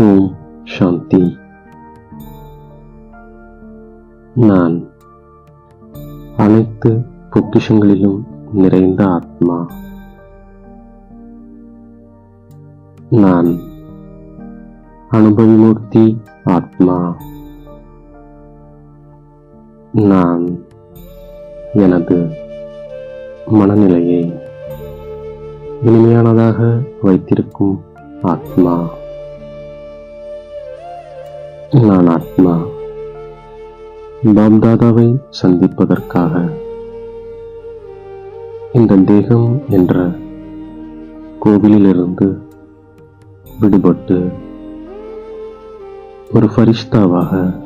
ஓம் சாந்தி நான் அனைத்து பொக்கிஷங்களிலும் நிறைந்த ஆத்மா. நான் அனுபவிமூர்த்தி ஆத்மா. நான் எனது மனநிலையை இனிமையானதாக வைத்திருக்கும் ஆத்மா. நான் ஆத்மா. பாப்தாதாவை சந்திப்பதற்காக. இந்த தேகம் என்ற கோவிலிலிருந்து விடுபட்டு ஒரு ஃபரிஷ்தாவாக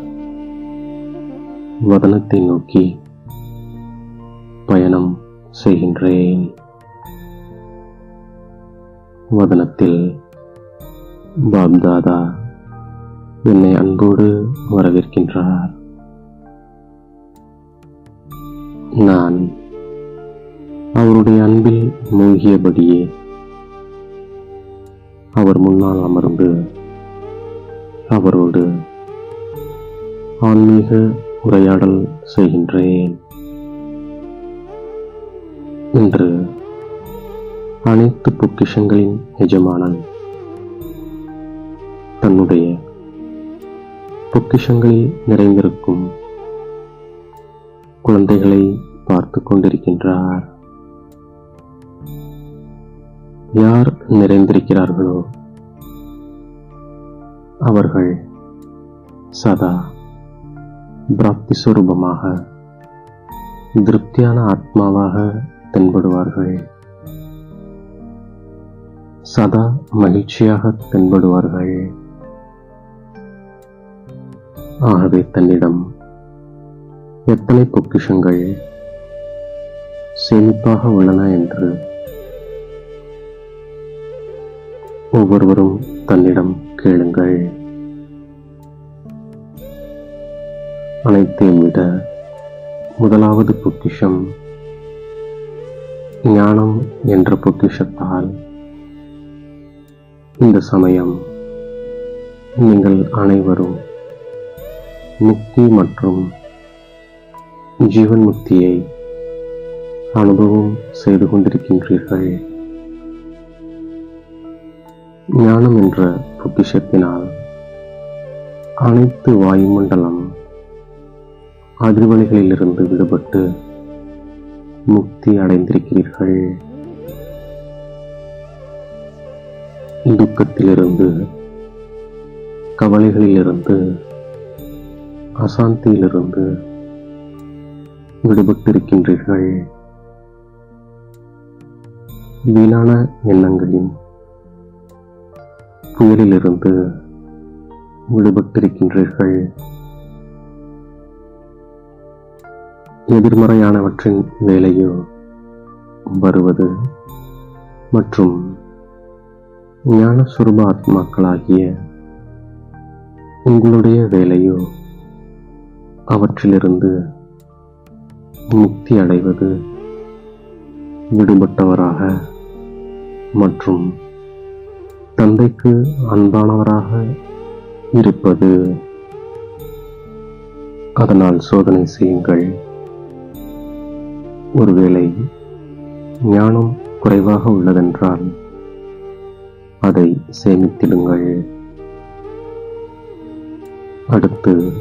வதனத்தை நோக்கி பயணம் செய்கின்றேன். வதனத்தில் பாப்தாதா என்னை அன்போடு வரவேற்கின்றார். நான் அவருடைய அன்பில் மூழ்கியபடியே அவர் முன்னால் அமர்ந்து அவரோடு ஆன்மீக உரையாடல் செய்கின்றேன். இன்று அனைத்து பொக்கிஷங்களின் எஜமானன் தன்னுடைய பொக்கிஷங்களில் நிறைந்திருக்கும். குழந்தைகளை பார்த்து கொண்டிருக்கின்றார். யார் நிறைந்திருக்கிறார்களோ அவர்கள் சதா பிராப்தி சுரூபமாக திருப்தியான ஆத்மாவாக தென்படுவார்கள். சதா மகிழ்ச்சியாக தென்படுவார்கள். ஆகவே தன்னிடம் எத்தனை பொக்கிஷங்கள் சேமிப்பாக உள்ளன என்று ஒவ்வொருவரும் தன்னிடம் கேளுங்கள். அனைத்தையும் விட முதலாவது பொக்கிஷம் ஞானம் என்ற பொக்கிஷத்தால். இந்த சமயம் நீங்கள் அனைவரும் முக்தி மற்றும் ஜீவன் முக்தியை அனுபவம் செய்து கொண்டிருக்கின்றீர்கள். ஞானம் என்ற பொக்கிஷத்தினால் அனைத்து வாயுமண்டலம் அதிர்வலைகளிலிருந்து விடுபட்டு முக்தி அடைந்திருக்கிறீர்கள். துக்கத்திலிருந்து கவலைகளிலிருந்து அசாந்தியிலிருந்து விடுபட்டிருக்கின்றீர்கள். வீணான எண்ணங்களின் புயலிலிருந்து விடுபட்டிருக்கின்றீர்கள். எதிர்மறையானவற்றின் வேலையோ வருவது மற்றும் ஞான சுரூப ஆத்மாக்களாகிய உங்களுடைய வேலையோ அவற்றிலிருந்து முக்தி அடைவது விடுபட்டவராக மற்றும் தந்தைக்கு அன்பானவராக இருப்பது. அதனால் சோதனை செய்யுங்கள். ஒருவேளை ஞானம் குறைவாக உள்ளதென்றால் அதை சேமித்திடுங்கள். அடுத்து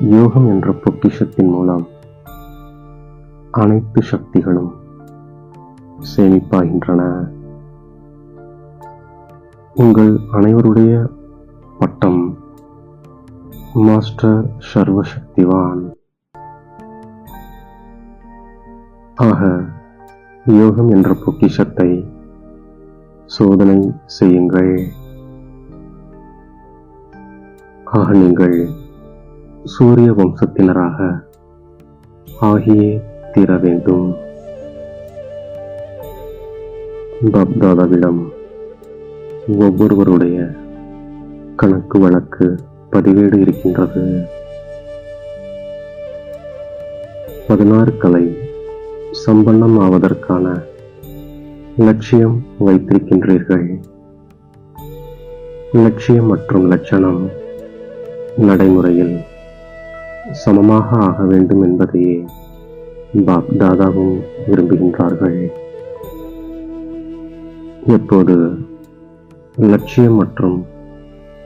யோகம் என்ற பொக்கிஷத்தின் மூலம் அனைத்து சக்திகளும் சேமிப்பாகின்றன. உங்கள் அனைவருடைய பட்டம் மாஸ்டர் சர்வசக்திவான். ஆக யோகம் என்ற பொக்கிஷத்தை சோதனை செய்யுங்கள். ஆக நீங்கள் சூரிய வம்சத்தினராக ஆகியே தீர வேண்டும். பப்தாதாவிடம் ஒவ்வொருவருடைய கணக்கு வழக்கு பதிவேடு இருக்கின்றது. பதினாறு கலை சம்பன்னம் ஆவதற்கான லட்சியம் வைத்திருக்கின்றீர்கள். லட்சியம் மற்றும் லட்சணம் நடைமுறையில் சமமாக ஆக வேண்டும் என்பதையே பாப் தாதாவும் விரும்புகின்றார்கள். எப்போது லட்சியம் மற்றும்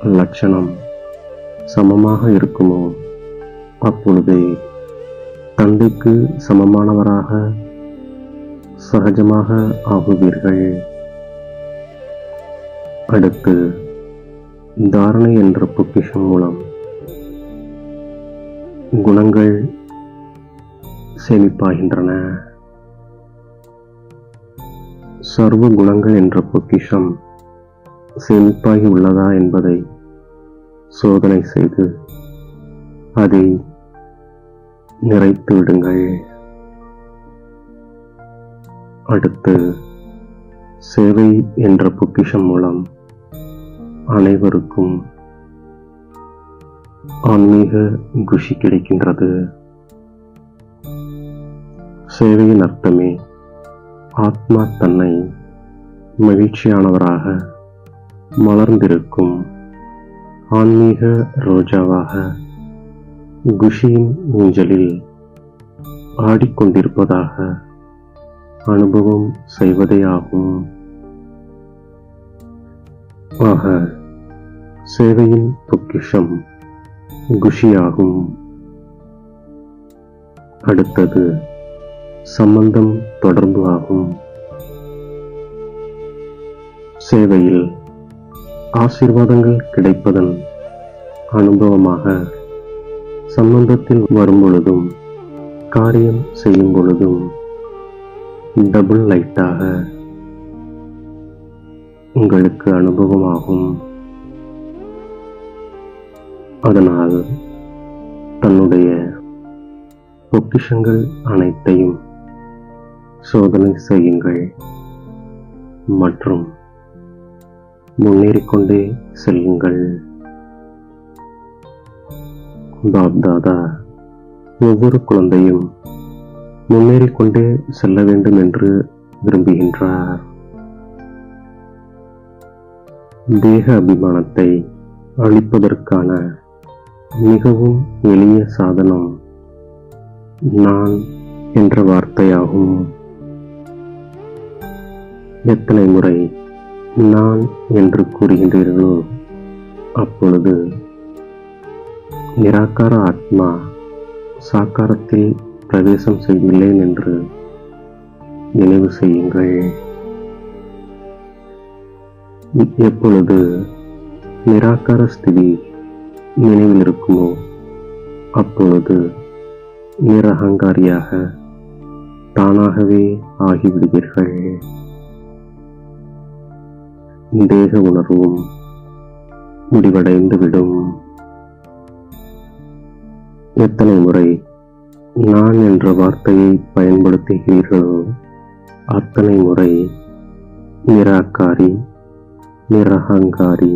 லட்சணம் சமமாக இருக்குமோ அப்பொழுதே தந்தைக்கு சமமானவராக சகஜமாக ஆகுவீர்கள். அடுத்து தாரணை என்ற பொக்கிஷம் மூலம் குணங்கள் சேமிப்பாகின்றன. சர்வ குணங்கள் என்ற பொக்கிஷம் சேமிப்பாகி உள்ளதா என்பதை சோதனை செய்து அதை நிறைத்து விடுங்கள். அடுத்து சேவை என்ற பொக்கிஷம் மூலம் அனைவருக்கும் ஆன்மீக குஷி கிடைக்கின்றது. சேவையின் அர்த்தமே ஆத்மா தன்னை மகிழ்ச்சியானவராக மலர்ந்திருக்கும் ஆன்மீக ரோஜாவாக குஷியின் ஊஞ்சலில் ஆடிக்கொண்டிருப்பதாக அனுபவம் செய்வதேயாகும். ஆக சேவையின் பொக்கிஷம் குஷியாகும். அடுத்தது சம்பந்தம் தொடர்பு ஆகும். சேவையில் ஆசீர்வாதங்கள் கிடைப்பதன் அனுபவமாக சம்பந்தத்தில் வரும்பொழுதும் காரியம் செய்யும் பொழுதும் டபுள் லைட்டாக உங்களுக்கு அனுபவமாகும். அதனால் தன்னுடைய பொக்கிஷங்கள் அனைத்தையும் சோதனை செய்யுங்கள் மற்றும் முன்னேறிக்கொண்டே செல்லுங்கள். பாப்தாதா ஒவ்வொரு குழந்தையும் முன்னேறிக்கொண்டே செல்ல வேண்டும் என்று விரும்புகின்றார். தேக அபிமானத்தை அழிப்பதற்கான மிகவும் எளிய சாதனம். நான் என்ற வார்த்தையாகும். எத்தனை முறை நான் என்று கூறுகின்றீர்களோ அப்பொழுது நிராகார ஆத்மா சாக்காரத்தில் பிரவேசம் செய்துள்ளேன் என்று நினைவு செய்யுங்கள். எப்பொழுது நிராகார ஸ்திதி நினைவில் இருக்குமோ அப்பொழுது நிரகங்காரியாக தானாகவே ஆகிவிடுவீர்கள். தேக உணர்வும் முடிவடைந்துவிடும். எத்தனை முறை நான் என்ற வார்த்தையை பயன்படுத்துகிறீர்களோ அத்தனை முறை நிராகாரி நிரகங்காரி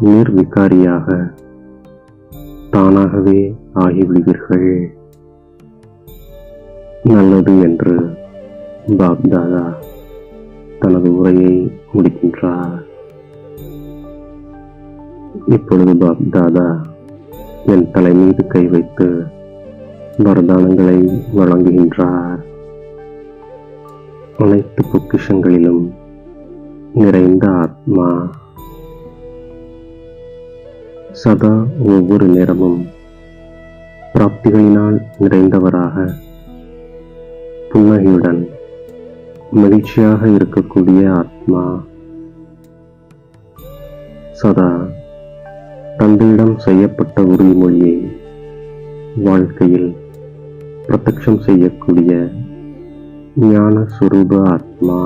நிர்விகாரியாக தானாகவே ஆகிவிடுவீர்கள். நல்லது என்று பாப்தாதா தனது உரையை முடிக்கின்றார். இப்பொழுது பாப்தாதா என் தலை மீது கை வைத்து வரதானங்களை வழங்குகின்றார். அனைத்து பொக்கிஷங்களிலும் நிறைந்த ஆத்மா சதா ஒவ்வொரு நேரமும் பிராப்திகளினால் நிறைந்தவராக புன்னகையுடன் மகிழ்ச்சியாக இருக்கக்கூடிய ஆத்மா சதா தந்தையிடம் செய்யப்பட்ட உறுதிமொழியை வாழ்க்கையில் பிரத்யட்சம் செய்யக்கூடிய ஞான சுரூப ஆத்மா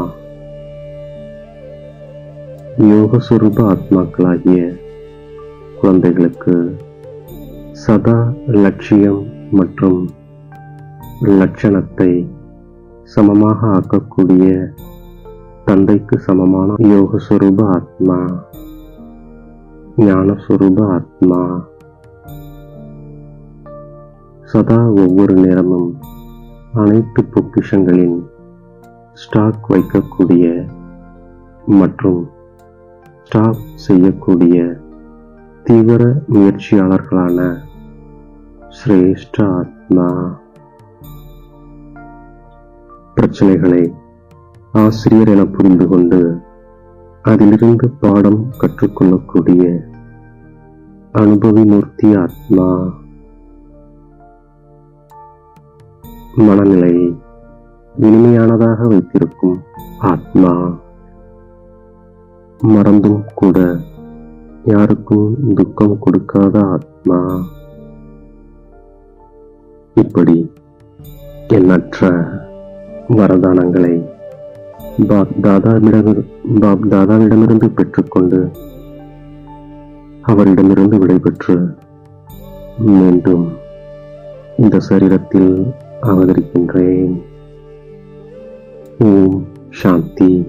யோக சுரூப ஆத்மாக்களாகிய குழந்தைகளுக்கு சதா லட்சியம் மற்றும் லட்சணத்தை சமமாக ஆக்கக்கூடிய தந்தைக்கு சமமான யோக சுரூப ஆத்மா ஞான சுரூப ஆத்மா. சதா ஒவ்வொரு நேரமும் அனைத்து பொக்கிஷங்களின் ஸ்டாக் வைக்கக்கூடிய மற்றும் ஸ்டாப் செய்யக்கூடிய தீவிர முயற்சியாளர்களான சிரேஷ்ட ஆத்மா பிரச்சனைகளை ஆசிரியர் என புரிந்து கொண்டு அதிலிருந்து பாடம் கற்றுக்கொள்ளக்கூடிய அனுபவி மூர்த்தி ஆத்மா. மனநிலையை இனிமையானதாக வைத்திருக்கும் ஆத்மா. மறந்தும் கூட யாருக்கும் துக்கம் கொடுக்காத ஆத்மா. இப்படி எண்ணற்ற வரதானங்களை பாப் தாதாவிடம் பாப் தாதாவிடமிருந்து பெற்றுக்கொண்டு அவரிடமிருந்து விடைபெற்று மீண்டும் இந்த சரீரத்தில் அவதரிக்கின்றேன். ஓம் சாந்தி.